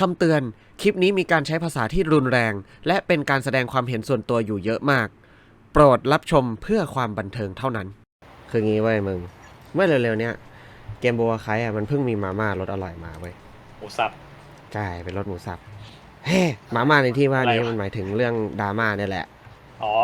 คำเตือน คลิปนี้มีการใช้ภาษาที่รุนแรง และเป็นการแสดงความเห็นส่วนตัวอยู่เยอะมาก โปรดรับชมเพื่อความบันเทิงเท่านั้น คืองี้เว้ยมึง เมื่อเร็วๆเนี้ยเกมบัวไคอะมันเพิ่งมีมาม่ารสอร่อยมาเว้ยหมูสับ ใช่เป็นรสหมูสับ เฮ้มาม่าในที่ว่านี้อะไรวะมันหมายถึงเรื่องดราม่าเนี่ยแหละ อ๋อ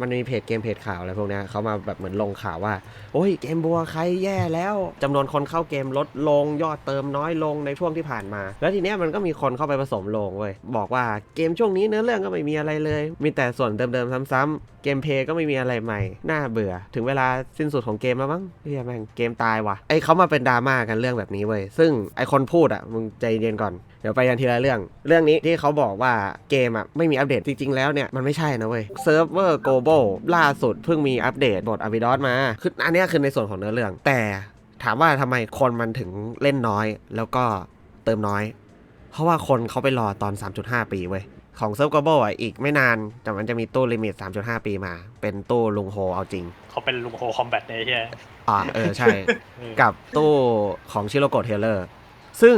มันมีเพจเกมเพจข่าวอะไรพวกเนี้ยเขามาแบบเหมือนลงข่าวว่า โอ้ยเกมบัวใครแย่แล้วจำนวนคนเข้าเกมลดลงยอดเติมน้อยลงในช่วงที่ผ่านมา แล้วทีเนี้ยมันก็มีคนเข้าไปผสมลงเว้ยบอกว่าเกมช่วงนี้เนื้อเรื่องก็ไม่มีอะไรเลย มีแต่ส่วนเดิมๆซ้ำๆเกมเพลย์ก็ไม่มีอะไรใหม่น่าเบื่อ ถึงเวลาสิ้นสุดของเกมแล้วมั้งเฮียแม่งเกมตายว่ะไอเขามาเป็นดราม่ากันเรื่องแบบนี้เว้ยซึ่งไอคนพูดอะมึงใจเย็นก่อน เดี๋ยวไปกันทีละเรื่อง เรื่องนี้ที่เขาบอกว่าเกมอะไม่มีอัปเดตจริง ๆ แล้วเนี่ย มันไม่ใช่นะเว้ยเซิร์ฟเวอร์ global ล่าสุดเพิ่งมีอัปเดตบทอ v ิดอสมาคืออันเนี้ยคือในส่วนของเนื้อเรื่อง แต่ถามว่าทำไมคนมันถึงเล่นน้อย แล้วก็เติมน้อย เพราะว่าคนเขาไปรอตอน 3.5 ปีเว้ยของเซิร์ฟ global อะอีกไม่นาน แต่มันจะมีตู้ลิมิต 3.5 ปีมา เป็นตู้ลุงโฮเอาจริง เขาเป็นลุงโฮคอมแบทเนี่ยไอ้เฮียอ่าเออใช่ กับตู้ของชิโรโกะเทเลอร์ ซึ่ง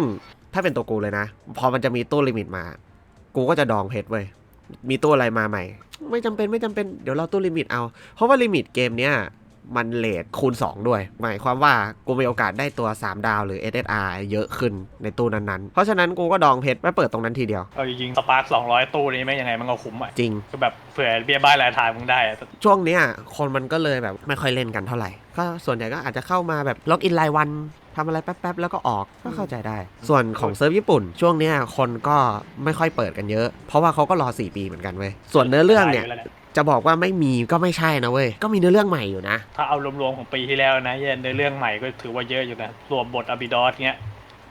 ถ้าเป็นตัวกูเลยนะ พอมันจะมีตู้ลิมิตมา กูก็จะดองเพชรเว้ยมีตู้อะไรมาใหม่ ไม่จำเป็นไม่จำเป็นเดี๋ยวเราตู้ลิมิตเอา เพราะว่าลิมิตเกมเนี้ย มันเลทคูณ 2 ด้วย หมายความว่ากูมีโอกาสได้ตัว 3 ดาวหรือ SSR เยอะขึ้นในตู้นั้นๆ เพราะฉะนั้นกูก็ดองเพชรไปเปิดตรงนั้นทีเดียว เอาจริงๆสปาร์คสองร้อยตู้นี้ไม่งยังไงมันก็คุ้มอะจริง ก็แบบเผื่อเบี้ยบ้านรายทางมึงได้อะช่วงเนี้ยคนมันก็เลยแบบไม่ค่อยเล่นกันเท่าไหร่ ก็ส่วนใหญ่ก็อาจจะเข้ามาแบบล็อกอินรายวันทำอะไรแป๊บๆ แล้วก็ออกก็เข้าใจได้ ส่วนของเซิร์ฟญี่ปุ่น ช่วงเนี้ยคนก็ไม่ค่อยเปิดกันเยอะ เพราะว่าเขาก็รอ 4 ปีเหมือนกันเว้ยส่วนเนื้อเรื่องเนี่ยได้แล้ว จะบอกว่าไม่มีก็ไม่ใช่นะเว้ย ก็มีเนื้อเรื่องใหม่อยู่นะ ถ้าเอารวมๆของปีที่แล้วนะเฮียในเรื่องใหม่ก็ถือว่าเยอะอยู่นะ รวมบทอบิดอสเงี้ย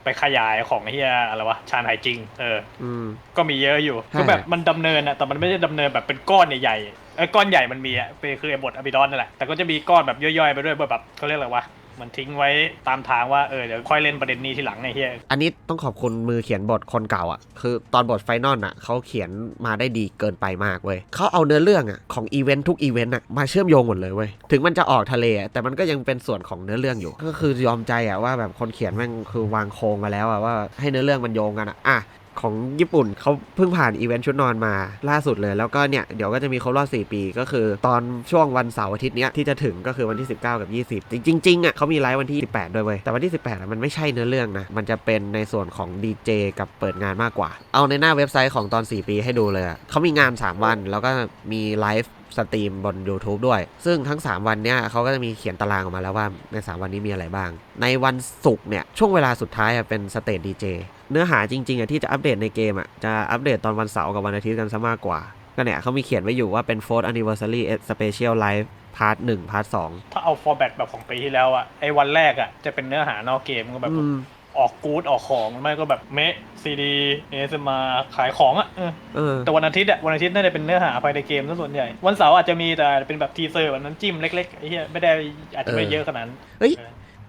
ไปขยายของเฮียอะไรวะชาญหายจริง เอออืมก็มีเยอะอยู่ใช่ก็แบบมันดำเนินอะแต่มันไม่ได้ดำเนินแบบเป็นก้อนใหญ่ๆไอ้ก้อนใหญ่มันมีอะเป็นคือไอ้บทอบิดอนนั่นแหละแต่ก็จะมีก้อนแบบย่อยๆไปด้วยแบบเขาเรียกอะไรวะ มันทิ้งไว้ตามทางว่าเออเดี๋ยวค่อยเล่นประเด็นนี้ทีหลังไอ้เฮียอันนี้ต้องขอบคุณมือเขียนบทคนเก่าอะ คือตอนบทไฟนอลอะเขาเขียนมาได้ดีเกินไปมากเว้ยเขาเอาเนื้อเรื่องอะของอีเวนต์ทุกอีเวนต์อะมาเชื่อมโยงหมดเลยเว้ย ถึงมันจะออกทะเลอะแต่มันก็ยังเป็นส่วนของเนื้อเรื่องอยู่ ก็คือยอมใจอะว่าแบบคนเขียนแม่งคือวางโครงมาแล้วอะว่าให้เนื้อเรื่องมันโยงกันอะอะ ของญี่ปุ่นเขาเพิ่งผ่านอีเวนต์ชุดนอนมาล่าสุดเลย แล้วก็เนี่ยเดี๋ยวก็จะมีครบรอบ 4 ปี ก็คือตอนช่วงวันเสาร์อาทิตย์เนี้ยที่จะถึงก็คือวันที่ 19 กับ 20 จริงๆจริงๆอะเขามีไลฟ์วันที่ 18 ด้วยเว้ยแต่วันที่ 18อะมันไม่ใช่เนื้อเรื่องนะมันจะเป็นในส่วนของดีเจกับเปิดงานมากกว่า เอาในหน้าเว็บไซต์ของตอน 4 ปีให้ดูเลยเขามีงาน 3 วันแล้วก็มีไลฟ์สตรีมบน YouTube ด้วย ซึ่งทั้ง 3 วันเนี้ยเขาก็จะมีเขียนตารางออกมาแล้วว่าใน 3 วันนี้มีอะไรบ้าง ในวันศุกร์เนี่ย ช่วงเวลาสุดท้ายเป็นสเตจดีเจ เนื้อหาจริงๆอะที่จะอัปเดตในเกมอะจะอัปเดตตอนวันเสาร์กับวันอาทิตย์กันซะมากกว่า ก็เนี่ยเขามีเขียนไว้อยู่ว่าเป็น 4th anniversary special live part 1 part 2ถ้าเอาฟอร์แบตแบบของปีที่แล้วอะไอ้วันแรกอะจะเป็นเนื้อหานอกเกมก็แบบอืมออกกู๊ดออกของไม่ก็แบบเมะซีดีเอสมาขายของอะเออเออแต่วันอาทิตย์อะวันอาทิตย์น่าจะเป็นเนื้อหาภายในเกมซะส่วนใหญ่ วันเสาร์อาจจะมีแต่เป็นแบบทีเซอร์แบบน้ำจิ้มเล็กๆไอ้เหี้ยไม่ได้อาจจะไม่เออเยอะขนาดนั้นเฮ้ย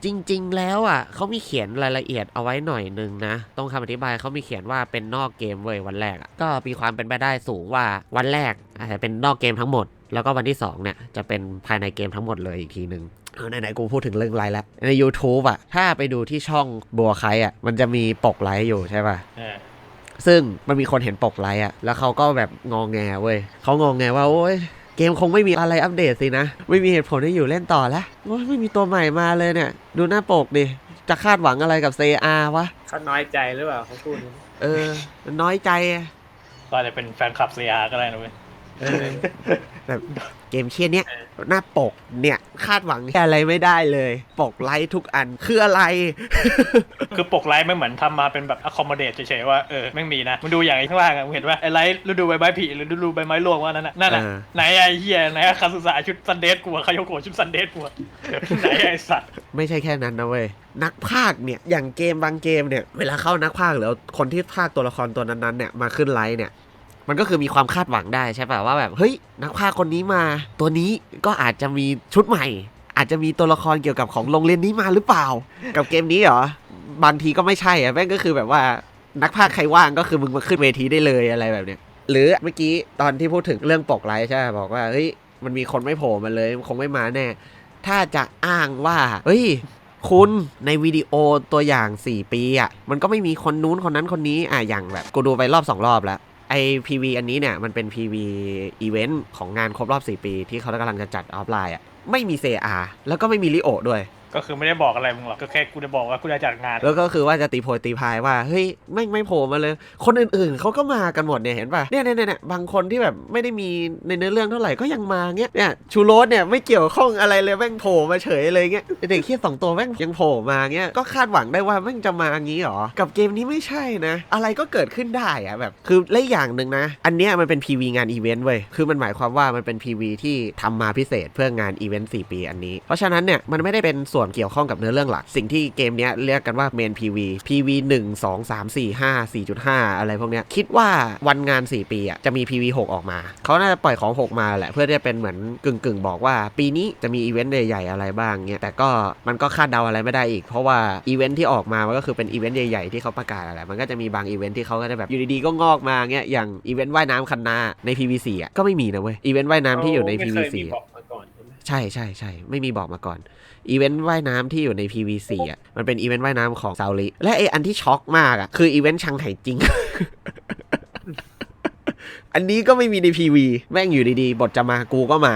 จริง ๆ แล้วอะเขามีเขียนรายละเอียดเอาไว้หน่อยหนึ่งนะตรงคำอธิบายเขามีเขียนว่าเป็นนอกเกมเว้ยวันแรกอะก็มีความเป็นไปได้สูงว่าวันแรกอาจจะเป็นนอกเกมทั้งหมด แล้วก็วันที่สองเนี่ยจะเป็นภายในเกมทั้งหมดเลยอีกทีหนึ่งเออไหนๆกูพูดถึงเรื่องไลฟ์แล้ว ใน YouTube อะ ถ้าไปดูที่ช่องบัวไคอะ มันจะมีปกไลฟ์อยู่ใช่ป่ะเออซึ่งมันมีคนเห็นปกไลท์อะแล้วเขาก็แบบงองแงเว้ยเขางองแงว่าโอ้ย เกมคงไม่มีอะไรอัปเดตสินะ ไม่มีเหตุผลให้อยู่เล่นต่อแล้วโอ้ยไม่มีตัวใหม่มาเลยเนี่ย ดูหน้าปกดิจะคาดหวังอะไรกับ CR วะเขาน้อยใจหรือเปล่าเขาพูดอย่างนี้เออมันน้อยใจอะก็อาจจะเป็นแฟนคลับเซียก็ได้นะเว้ยเออ แบบเกมเชี่ยเนี้ยหน้าปกเนี่ยคาดหวังอะไรไม่ได้เลย ปกไลท์ทุกอันคืออะไร คือปกไลฟ์ไม่เหมือนทำมาเป็นแบบ accommodate เฉยๆว่าเออแม่งมีนะมึงดูอย่างไอ้ข้างล่างอะมึงเห็นว่าไอ้ไลฟ์ฤดูใบไม้ผลิหรือฤดูใบไม้ร่วงว่านั่นน่ะนั่นน่ะเออไหนไอ้เหี้ยไหนอะคาสุสะชุดซันเดสกูอะคาโยโกะชุดซันเดสกูอะไหนไอ้สัตว์ไม่ใช่แค่นั้นนะเว้ยนักพากย์เนี่ยอย่างเกมบางเกมเนี่ยเวลาเข้านักพากย์หรือคนที่พากย์ตัวละครตัวนั้นๆเนี่ยมาขึ้นไลฟ์เนี่ย มันก็คือมีความคาดหวังได้ใช่ป่ะว่าแบบเฮ้ยนักพากคนนี้มา ตัวนี้ก็อาจจะมีชุดใหม่ อาจจะมีตัวละครเกี่ยวกับของโรงเรียนนี้มาหรือเปล่า กับเกมนี้เหรอบางทีก็ไม่ใช่อะแม่งก็คือแบบว่านักพากใครว่างก็คือมึงมาขึ้นเวทีได้เลยอะไรแบบเนี้ยหรือเมื่อกี้ตอนที่พูดถึงเรื่องปกไลฟ์ใช่บอกว่าเฮ้ยมันมีคนไม่โผล่มาเลยคงไม่มาแน่ ถ้าจะอ้างว่า เฮ้ย คุณในวิดีโอตัวอย่าง 4 ปีอะ มันก็ไม่มีคนนู้นคนนั้นคนนี้อะอย่างแบบ กูดูไปรอบ 2 รอบแล้ว ไอพีวีอันนี้เนี่ย มันเป็นพีวีอีเวนต์ของงานครบรอบ 4 ปีที่เขากำลังจะจัดออฟไลน์อะไม่มีเซอาแล้วก็ไม่มีลิโอด้วย ก็คือไม่ได้บอกอะไรมึงหรอกก็แค่กูจะบอกว่ากูจะจัดงาน แล้วก็คือว่าจะตีโพยตีพายว่าเฮ้ยไม่ไม่โผล่มาเลย คนอื่นๆเขาก็มากันหมดเนี่ยเห็นป่ะเนี่ยเนี่ยเนี่ยบางคนที่แบบไม่ได้มีในเนื้อเรื่องเท่าไหร่ก็ยังมาเงี้ยเนี่ยชูโรสเนี่ยไม่เกี่ยวข้องอะไรเลยแม่งโผล่มาเฉยเลยเงี้ยเด็กเคียสองตัวแม่งยังโผล่มาเงี้ยก็คาดหวังได้ว่าแม่งจะมางี้หรอกับเกมนี้ไม่ใช่นะ อะไรก็เกิดขึ้นได้อะแบบ คือและอีกอย่างหนึ่งนะ อันเนี้ยมันเป็น PV งานอีเวนต์เว้ยคือมันหมายความว่ามันเป็น PV ที่ทำมาพิเศษเพื่องานอีเวนต์4ปีอันนี้ เพราะฉะนั้นเนี่ยมันไม่ได้เป็นส่วนเกี่ยวข้องกับเนื้อเรื่องหลัก สิ่งที่เกมนี้เรียกกันว่าเมน PV PV 1 2 3 4 5 4.5 อะไรพวกเนี้ยคิดว่าวันงาน 4 ปีอะจะมี PV 6 ออกมา เขาน่าจะปล่อยของ 6 มาแหละ เพื่อที่จะเป็นเหมือนกึ่งกึ่งๆบอกว่าปีนี้จะมีอีเวนต์ใหญ่ๆอะไรบ้างเงี้ยแต่ก็มันก็คาดเดาอะไรไม่ได้อีก เพราะว่าอีเวนต์ที่ออกมามันก็คือเป็นอีเวนต์ใหญ่ๆที่เขาประกาศอะไรมันก็จะมีบางอีเวนต์ที่เขาก็จะแบบอยู่ดีๆก็งอกมาเงี้ยอย่างอีเวนต์ว่ายน้ำคันนาใน PV4 อะก็ไม่มีนะเว้ยอีเวนต์ว่ายน้ำที่อยู่ใน PV4 ใช่ไหมใช่ใช่ใช่ไม่มีบอกมาก่อน อีเวนต์ว่ายน้ำที่อยู่ใน PVC อะมันเป็นอีเวนต์ว่ายน้ำของซาลิและไออันที่ช็อกมากอะคืออีเวนต์ชังไห่จริง อันนี้ก็ไม่มีใน PV แม่งอยู่ดีๆ บทจะมากูก็มา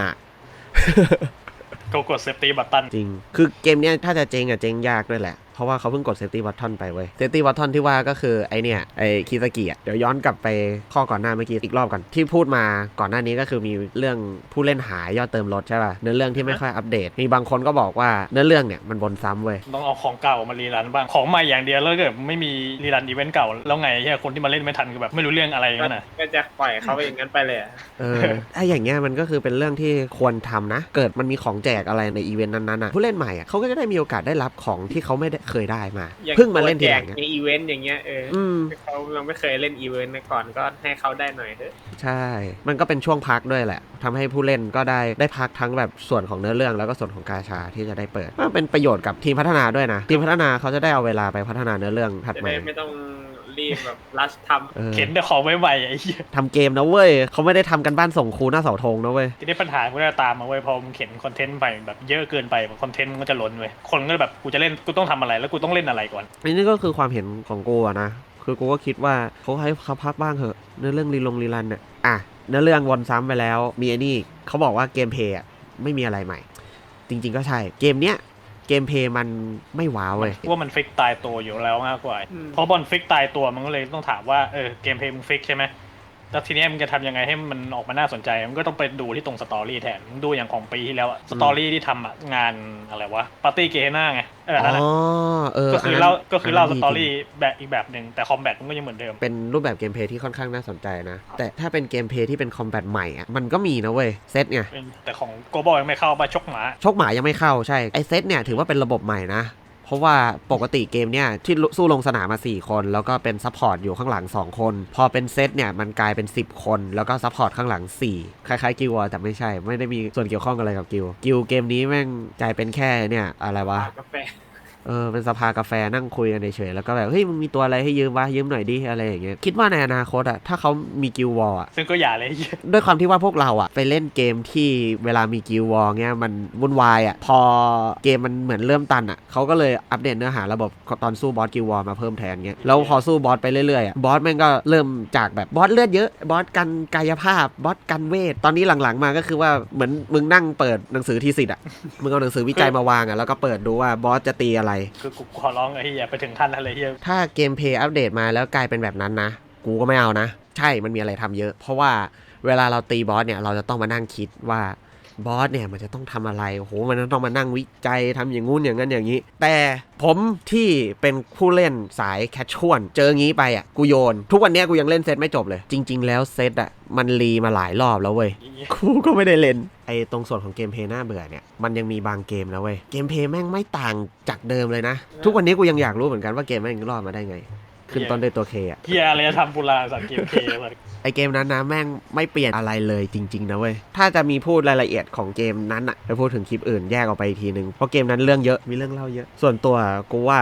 ก็กดเซฟตี้บัตตันจริง คือเกมเนี้ยถ้าจะเจ๊งอะเจ๊งยากด้วยแหละ เพราะว่าเขาเพิ่งกดเซฟตี้วัตทอนไปเว้ยเซฟตี้วัตทอนที่ว่าก็คือไอเนี่ยไอคิซากิอะเดี๋ยวย้อนกลับไปข้อก่อนหน้าเมื่อกี้อีกรอบก่อนที่พูดมาก่อนหน้านี้ก็คือมีเรื่องผู้เล่นหายยอดเติมลดใช่ป่ะเนื้อเรื่องที่ไม่ค่อยอัปเดตมีบางคนก็บอกว่าเนื้อเรื่องเนี่ยมันวนซ้ำเว้ยต้องเอาของเก่ามารีรันบ้างของใหม่อย่างเดียวแล้วก็แบบไม่มีรีรันอีเวนต์เก่าแล้วไงเฮียคนที่มาเล่นไม่ทันคือแบบไม่รู้เรื่องอะไรอย่างนั้นน่ะก็จะปล่อยเขาไปอย่างนั้นไปเลยอะเออถ้าอย่างเงี้ยมันก็คือเป็นเรื่องที่ควรทำนะ เกิดมันมีของแจกอะไรในอีเวนต์นั้นๆอะผู้เล่นใหม่อะเขาก็จะได้มีโอกาสได้รับของที่เขาไม่ได้เคยได้มาอย่างเพิ่งมาเล่นทีแจหกลังอะในอีเวนต์อย่างเงี้ยเออออืมเขายังไม่เคยเล่นอีเวนต์มาก่อนก็ให้เขาได้หน่อยเถอะใช่ มันก็เป็นช่วงพักด้วยแหละทำให้ผู้เล่นก็ได้ได้พักทั้งแบบส่วนของเนื้อเรื่องแล้วก็ส่วนของกาชาที่จะได้เปิดมันเป็นประโยชน์กับทีมพัฒนาด้วยนะ ทีมพัฒนาเขาจะได้เอาเวลาไปพัฒนาเนื้อเรื่องถัดจะมาได้ไม่ต้อง รีบแบบรัชทำเออเข็นแต่ของไวๆไอ้เหี้ยทำเกมนะเว้ยเขาไม่ได้ทำกันบ้านส่งครูหน้าเสาธงนะเว้ย ทีนี้ปัญหาก็จะตามมาเว้ยพอมึงเข็นคอนเทนต์ไปแบบเยอะเกินไปคอนเทนต์มันก็จะล้นเว้ยคนก็แบบกูจะเล่นกูต้องทำอะไรแล้วกูต้องเล่นอะไรก่อนอันนี้ก็คือความเห็นของกูอะนะคือกูก็คิดว่าเขาให้เขาพักบ้างเถอะเนื้อเรื่องรีลงรีรันเนี่ยอะเนื้อเรื่องวนซ้ำไปแล้วมีไอ้นี่เขาบอกว่าเกมเพลย์อะไม่มีอะไรใหม่ จริง ๆ ก็ใช่ เกมเนี้ย เกมเพลย์มันไม่ว้าวเว้ยว่ามันฟิกตายตัวอยู่แล้วมากกว่าอืมเพราะบอลฟิกตายตัวมันก็เลยต้องถามว่าเออเกมเพลย์มึงฟิกใช่ไหม แล้วทีเนี้ยมึงจะทำยังไงให้มันออกมาน่าสนใจ มันก็ต้องไปดูที่ตรงสตอรี่แทนมึงดูอย่างของปีที่แล้วอะสตอรี่ที่ทำอะงานอะไรวะปาร์ตี้เกน่าไงเออนั่นแหละอ๋อเออก็คือนั้นเล่าก็คือเล่านสนั้นตอดีจรี่แบบอีกแบบหนึ่งแต่คอมแบทมันก็ยังเหมือนเดิม เป็นรูปแบบเกมเพลย์ที่ค่อนข้างน่าสนใจนะ แต่ถ้าเป็นเกมเพลย์ที่เป็นคอมแบทใหม่อะมันก็มีนะเว้ย เซตไง เป็นแต่ของโกบอลยังไม่เข้ามาชกหมา ชกหมายังไม่เข้าใช่ ไอเซตเนี่ยถือว่าเป็นระบบใหม่นะ เพราะว่าปกติเกมเนี่ยที่สู้ลงสนามมา 4 คน แล้วก็เป็นซัพพอร์ตอยู่ข้างหลัง 2 คน พอเป็นเซตเนี่ยมันกลายเป็น 10 คน แล้วก็ซัพพอร์ตข้างหลัง 4 คล้ายๆกิวว์แต่ไม่ใช่ ไม่ได้มีส่วนเกี่ยวข้องอะไรกับกิวกิวเกมนี้แม่งกลายเป็นแค่เนี่ยอะไรวะกาแฟ เออเป็นสภากาแฟนั่งคุยกันเฉยๆแล้วก็แบบเฮ้ยมึงมีตัวอะไรให้ยืมวะยืมหน่อยดิอะไรอย่างเงี้ยคิดว่าในอนาคตอะถ้าเขามีกิววอร์อะซึ่งก็อย่าเลยไอ้เหี้ยด้วยความที่ว่าพวกเราอะไปเล่นเกมที่เวลามีกิลวอร์เงี้ยมันวุ่นวายอะพอเกมมันเหมือนเริ่มตันอะเขาก็เลยอัปเดตเนื้อหาระบบตอนสู้บอสกิลวอร์มาเพิ่มแทนเงี้ยแล้วพอสู้บอสไปเรื่อยๆอะบอสแม่งก็เริ่มจากแบบบอสเลือดเยอะบอสกันกายภาพบอสกันเวทตอนนี้หลังๆมาก็คือว่าเหมือนมึงนั่งเปิดหนังสือทีสิทธ์อะมึงเอาหนังสือวิจัยมาวางอะแล้วก็เปิดดูว่าบอสจะตีอะไรคือกูขอร้องไอ้เหี้ยไปถึงขั้นนั้นเลยเหี้ยถ้าเกมเพลย์อัปเดตมาแล้วกลายเป็นแบบนั้นนะ กูก็ไม่เอานะ ใช่มันมีอะไรทำเยอะ เพราะว่าเวลาเราตีบอสเนี่ยเราจะต้องมานั่งคิดว่า บอสเนี่ยมันจะต้องทำอะไรโอ้โหมันจะต้องมานั่งวิจัยทำอย่างงู้นอย่างนั้นอย่างนี้ แต่ผมที่เป็นผู้เล่นสายแคชชวลเจองี้ไปอะกูโยน ทุกวันเนี้ยกูยังเล่นเซตไม่จบเลย จริง ๆ แล้วเซตอะมันรีมาหลายรอบแล้วเว้ยกูก็ไม่ได้เล่นไอตรงส่วนของเกมเพลย์น่าเบื่อเนี่ยมันยังมีบางเกมแล้วเว้ยเกมเพลย์แม่งไม่ต่างจากเดิมเลยนะ ทุกวันนี้กูยังอยากรู้เหมือนกันว่าเกมแม่งรอดมาได้ไง ขึ้นต้นด้วยตัวเคอะเหี้ยอะไรจะทำบุราสัตว์เกมเพลย์สัตว์ไอเกมนั้นนะแม่งไม่เปลี่ยนอะไรเลยจริง ๆ นะเว้ย ถ้าจะมีพูดรายละเอียดของเกมนั้นอะไปพูดถึงคลิปอื่นแยกออกไปอีกทีนึง เพราะเกมนั้นเรื่องเยอะ มีเรื่องเล่าเยอะ ส่วนตัวกูว่า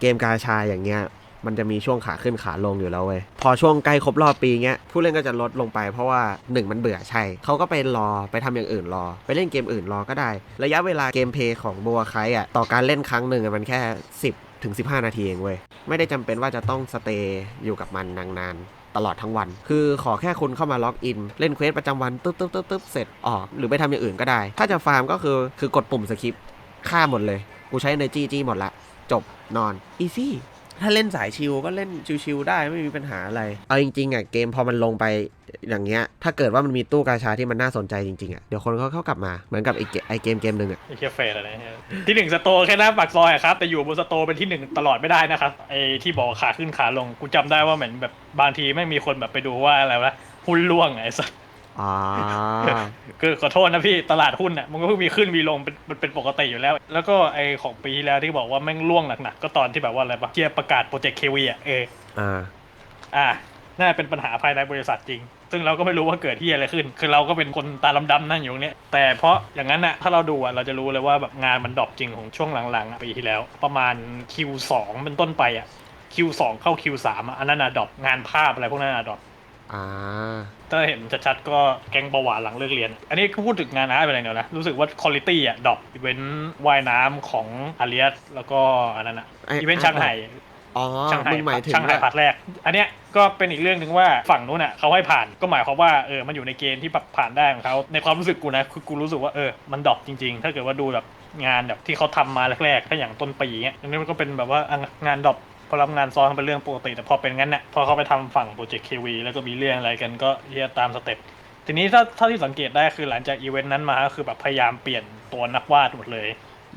เกมกาชาอย่างเงี้ยมันจะมีช่วงขาขึ้นขาลงอยู่แล้วเว้ย พอช่วงใกล้ครบรอบปีเงี้ยผู้เล่นก็จะลดลงไปเพราะว่า 1 มันเบื่อใช่ เขาก็ไปรอไปทำอย่างอื่นรอ ไปเล่นเกมอื่นรอก็ได้ ระยะเวลาเกมเพลย์ของบัวไคอะต่อการเล่นครั้งหนึ่งอะมันแค่ 10 ถึง 15 นาทีเองเว้ย ไม่ได้จำเป็นว่าจะต้องสเตย์อยู่กับมันนานๆ ตลอดทั้งวัน คือขอแค่คุณเข้ามาล็อกอิน เล่นเควสประจำวันตึ๊บตึ๊บตึ๊บตึ๊บเสร็จออก หรือไปทำอย่างอื่นก็ได้ ถ้าจะฟาร์มก็คือคือกดปุ่มสคิปฆ่าหมดเลย กูใช้เนจี้จี้หมดละ จบนอนอีซี่ ถ้าเล่นสายชิลก็เล่นชิลๆได้ไม่มีปัญหาอะไร เอาจริงๆอะเกมพอมันลงไปอย่างเงี้ย ถ้าเกิดว่ามันมีตู้กาชาที่มันน่าสนใจจริงๆอะเดี๋ยวคนเขาเข้ากลับมาเหมือนกับไอเกมไอเกมเกมหนึ่งอะไอ้เฮียเฟสอะไรเนี่ยที่หนึ่งสโตร์แค่หน้าปากซอยอะครับ แต่อยู่บนสโตร์เป็นที่หนึ่งตลอดไม่ได้นะครับไอ้ที่บอกขาขึ้นขาลงกูจำได้ว่าเหมือนแบบบางทีไม่มีคนแบบไปดูว่าอะไรวะหุ้นล่วงไอ้สัส อ่าคือขอโทษนะพี่ตลาดหุ้นอะมันก็เพิ่งมีขึ้นมีลงเป็นมันเป็นปกติอยู่แล้ว แล้วก็ไอ้ของปีที่แล้วที่บอกว่าแม่งล่วงหนักๆก็ตอนที่แบบว่าอะไรปะเกียประกาศโปรเจกต์เควีอะเอออ่าอ่าน่าจะเป็นปัญหาภายในบริษัทจริง ซึ่งเราก็ไม่รู้ว่าเกิดที่อะไรขึ้น คือเราก็เป็นคนตาดำๆนั่งอยู่ตรงเนี้ยแต่เพราะอย่างนั้นน่ะถ้าเราดูอะเราจะรู้เลยว่าแบบงานมันดรอปจริงของช่วงหลังๆอะปีที่แล้ว ประมาณ Q2 เป็นต้นไปอะ Q2 เข้า Q3 อะอันนั้นน่ะดรอปงานภาพอะไรพวกนั้นน่ะดรอปอ่า ถ้าเห็นชัดๆก็แก๊งประวัติหลังเลิกเรียน อันนี้ก็พูดถึงงานอาร์ตไปเลยเดียวนะ รู้สึกว่าคุณภาพอะดรอปอีเวนต์ว่ายน้ำของอาเลียสแล้วก็อันนั้นอะไอ้อีเวนต์ช่างไห่ อ๋อช่างไห่มึงหมายถึงช่างไห่ว่าพาร์ทแรก อันเนี้ยก็เป็นอีกเรื่องหนึ่งว่าฝั่งนู้นอะเขาให้ผ่านก็หมายความว่าเออมันอยู่ในเกณฑ์ที่แบบผ่านได้ของเขาในความรู้สึกกูนะคือกูรู้สึกว่าเออมันดรอปจริงๆ ถ้าเกิดว่าดูแบบงานแบบที่เขาทำมาแรกๆถ้าอย่างต้นปีเงี้ยอันนี้มันก็เป็นแบบว่างานดรอปพ อรับงานซ้อนเป็นเรื่องปกติ แต่พอเป็นงั้นน่ะพอเขาไปทำฝั่งโปรเจกต์เควีแล้วก็มีเรื่องอะไรกันก็เรียตามสเต็ปทีนี้ถ้าเท่าที่สังเกตได้คือหลังจากอีเวนต์นั้นมาก็คือแบบพยายามเปลี่ยนตัวนักวาดหมดเลย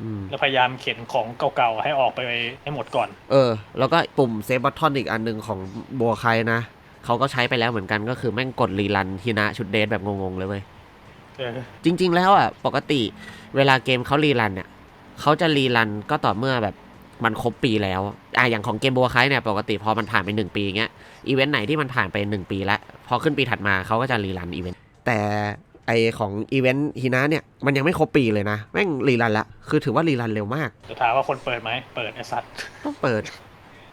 อืมแล้วพยายามเข็นของเก่าๆให้ออกไปให้หมดก่อน เออ แล้วก็ปุ่มเซฟบัตทอนอีกอันหนึ่งของบัวไคนะเขาก็ใช้ไปแล้วเหมือนกันก็คือแม่งกดรีรันฮินะชุดเดทแบบงงๆเลยเว้ยเออจริง ๆ แล้วอะปกติเวลาเกมเขารีรันเนี่ยเขาจะรีรันก็ต่อเมื่อแบบ มันครบปีแล้วอะอย่างของเกมบัวไคเนี่ยปกติพอมันผ่านไปหนึ่งปีเงี้ยอีเวนต์ไหนที่มันผ่านไปหนึ่งปีแล้ว พอขึ้นปีถัดมาเขาก็จะรีรันอีเวนต์แต่ไอของอีเวนต์ฮินะเนี่ยมันยังไม่ครบปีเลยนะแม่งรีรันละคือถือว่ารีรันเร็วมากจะถามว่าคนเปิดไหมเปิดไอสัตว์ต้องเปิด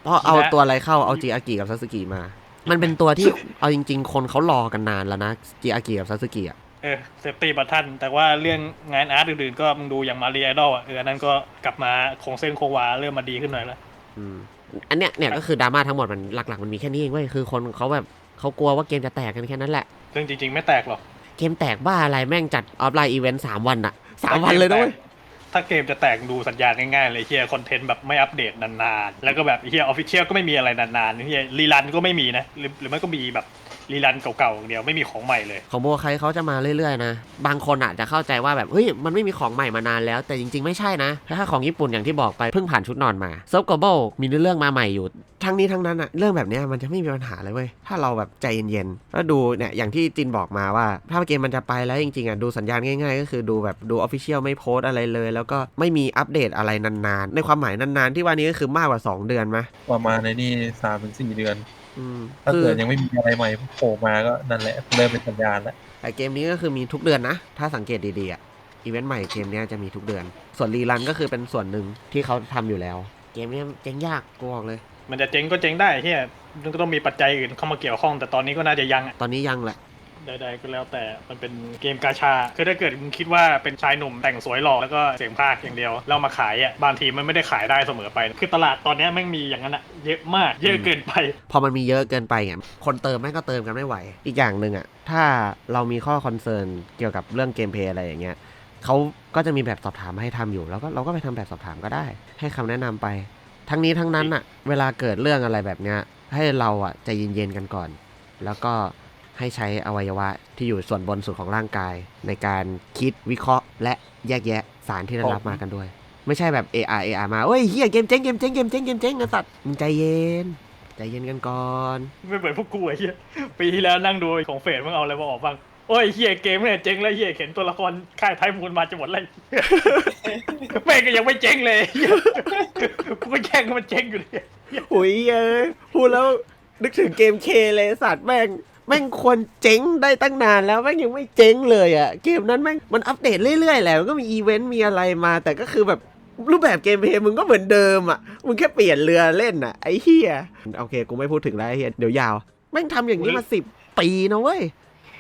เพราะเอาตัวอะไรเข้าเอาจีอากิกับซาสึกิมา มันเป็นตัวที่เอาจริง ๆ คนเขารอกันนานแล้วนะจีอากิกับซาสึกิอะ เออเซฟตี้บัตทันแต่ว่าเรื่องงานอาร์ตอื่นๆ ก็มึงดูอย่างมารีไอดอลอะเอออันนั้นก็กลับมาคงเส้นคงวาเริ่มมาดีขึ้นหน่อยแล้วอืมอันเนี้ยเนี่ยก็คือดราม่าทั้งหมดมันหลักๆ มันมีแค่นี้เองเว้ยคือคนเขาแบบเขากลัวว่าเกมจะแตกกันแค่นั้นแหละ ซึ่งจริงๆ ไม่แตกหรอกเกมแตกบ้าอะไรแม่งจัดออฟไลน์อีเวนต์สามวันอะสามวันเลยด้วยถ้าเกมจะแตกดูสัญญาณง่ายๆเลยเฮียคอนเทนต์แบบไม่อัปเดตนานๆ แล้วก็แบบเฮียออฟฟิเชียลก็ไม่มีอะไรนานๆเฮียรีรันก็ไม่มีนะหรือหรือไม่ก็มีแบบ รีรันเก่าๆอย่างเดียวไม่มีของใหม่เลย ของโบไคเขาจะมาเรื่อยๆนะ บางคนอาจจะเข้าใจว่าแบบเฮ้ยมันไม่มีของใหม่มานานแล้ว แต่จริงๆไม่ใช่นะ ถ้าของญี่ปุ่นอย่างที่บอกไปเพิ่งผ่านชุดนอนมาเซิร์ฟกอบลมีเนื้อเรื่องมาใหม่อยู่ ทั้งนี้ทั้งนั้นอะเรื่องแบบเนี้ยมันจะไม่มีปัญหาเลยเว้ย ถ้าเราแบบใจเย็นๆ แล้วดูเนี่ยอย่างที่จินบอกมาว่า ถ้าเกมมันจะไปแล้วจริงๆอะดูสัญญาณง่ายๆ ก็คือดูแบบดูออฟฟิเชียลไม่โพสต์อะไรเลย แล้วก็ไม่มีอัปเดตอะไรนานๆ ในความหมายนานๆ ที่ว่านี้ก็คือมากกว่า 2 เดือนมะประมาณในนี่สามถึงสี่เดือน อืมถ้าคือเกิดยังไม่มีอะไรใหม่โผล่มาก็นั่นแหละเริ่มเป็นสัญญาณแล้วแต่เกมนี้ก็คือมีทุกเดือนนะ ถ้าสังเกตดีๆอะอีเวนต์ใหม่เกมเนี้ยจะมีทุกเดือน ส่วนรีรันก็คือเป็นส่วนหนึ่งที่เขาทำอยู่แล้ว เกมเนี้ยเจ๊งยากกูบอกเลย มันจะเจ๊งก็เจ๊งได้เฮียมันก็ต้องมีปัจจัยอื่นเข้ามาเกี่ยวข้อง แต่ตอนนี้ก็น่าจะยังอะตอนนี้ยังแหละ ใดๆก็แล้วแต่มันเป็นเกมกาชา คือถ้าเกิดมึงคิดว่าเป็นชายหนุ่มแต่งสวยหล่อแล้วก็เสียงพากย์อย่างเดียวแล้วเอามาขายอะบางทีมันไม่ได้ขายได้เสมอไป คือตลาดตอนเนี้ยแม่งมีอย่างนั้นอะเยอะมากเยอะเกินไปพอมันมีเยอะเกินไปเนี่ยคนเติมแม่งก็เติมกันไม่ไหว อีกอย่างหนึ่งอะถ้าเรามีข้อคอนเซิร์นเกี่ยวกับเรื่องเกมเพลย์อะไรอย่างเงี้ยเขาก็จะมีแบบสอบถามให้ทำอยู่แล้วก็เราก็ไปทำแบบสอบถามก็ได้ ให้คำแนะนำไป ทั้งนี้ทั้งนั้นอะ เวลาเกิดเรื่องอะไรแบบเนี้ยให้เราอะใจเย็นๆกันก่อน แล้วก็ ให้ใช้อวัยวะที่อยู่ส่วนบนสุดของร่างกาย ในการคิดวิเคราะห์ และแยกแยะสารที่ได้รับมากันด้วย ไม่ใช่แบบ AR AR มาเอ้ยเฮียเกมเจ๊งเกมเจ๊งเกมเจ๊งเกมเจ๊งกันสัตว์มึงใจเย็นใจเย็นกันก่อนไม่เหมือนพวกกูไอ้เหี้ยปีที่แล้วนั่งดูของเฟดมึงเอาอะไรมาออกบ้างโอ้ยเฮียเกมเนี่ยเจ๊งแล้วเฮียเข็นตัวละครค่ายไทยมูลมาจะหมดเลยแม่งก็ยังไม่เจ๊งเลยเหี้ยกูก็แย่งให้มันเจ๊งอยู่เลยหุยเอ้ยพูดแล้วนึกถึงเกมเคเลยสัตว์แม่ง แม่งควรเจ๊งได้ตั้งนานแล้วแม่งยังไม่เจ๊งเลยอะ่ะ เกมนั้นแม่งมันอัปเดตเรื่อยๆแหละมันก็มีอีเวนต์มีอะไรมา แต่ก็คือแบบรูปแบบเกมเพลย์มึงก็เหมือนเดิมอะ มึงแค่เปลี่ยนเรือเล่นอะไอ้เฮียโอเคกูไม่พูดถึงแล้วไอ้เฮียเดี๋ยวยาว แม่งทำอย่างนี้มาสิบปีนะเว้ย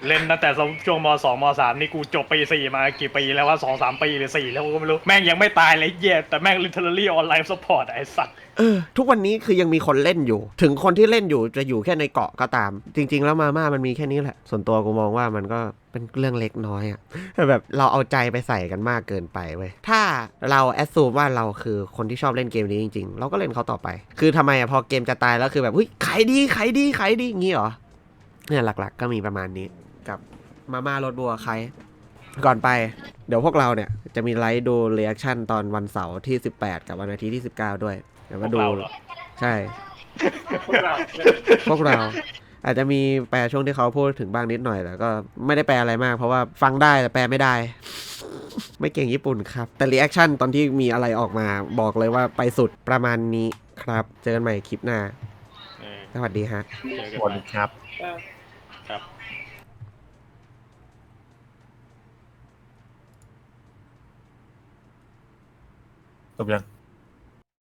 เล่นตั้งแต่ช่วงมสองมสามนี่กูจบปีสี่มากี่ปีแล้วว่าสองสามปีหรือสี่แล้วก็ไม่รู้ แม่งยังไม่ตายเลยเหี้ยแต่แม่ง literally online support ไอ้สัตว์เออทุกวันนี้คือยังมีคนเล่นอยู่ ถึงคนที่เล่นอยู่จะอยู่แค่ในเกาะก็ตาม จริง ๆ แล้วมาม่ามันมีแค่นี้แหละ ส่วนตัวกูมองว่ามันก็เป็นเรื่องเล็กน้อยอะแต่แบบเราเอาใจไปใส่กันมากเกินไปเว้ยถ้าเราแอดซูมว่าเราคือคนที่ชอบเล่นเกมนี้จริง ๆ เราก็เล่นเขาต่อไป คือทำไมอะพอเกมจะตายแล้วคือแบบเฮ้ยขายดีขายดีขายดีงี้เหรอเนี่ยหลัก ๆ ก็มีประมาณนี้ มาม่ารถบัวใคร ก่อนไป เดี๋ยวพวกเราเนี่ยจะมีไลฟ์ดูเรีแอคชั่นตอนวันเสาร์ที่ 18 กับวันอาทิตย์ที่ 19 ด้วย เดี๋ยวมาดู พวกเราเหรอ ใช่ พวกเราพวกเรา อาจจะมีแปลช่วงที่เขาพูดถึงบ้างนิดหน่อยแต่ก็ไม่ได้แปลอะไรมาก เพราะว่าฟังได้แต่แปลไม่ได้ ไม่เก่งญี่ปุ่นครับ แต่รีแอคชั่นตอนที่มีอะไรออกมาบอกเลยว่าไปสุดประมาณนี้ครับ เจอกันใหม่คลิปหน้า เออสวัสดีฮะ เจอกันหมดใหม่ครับ เออ ครับ จบยัง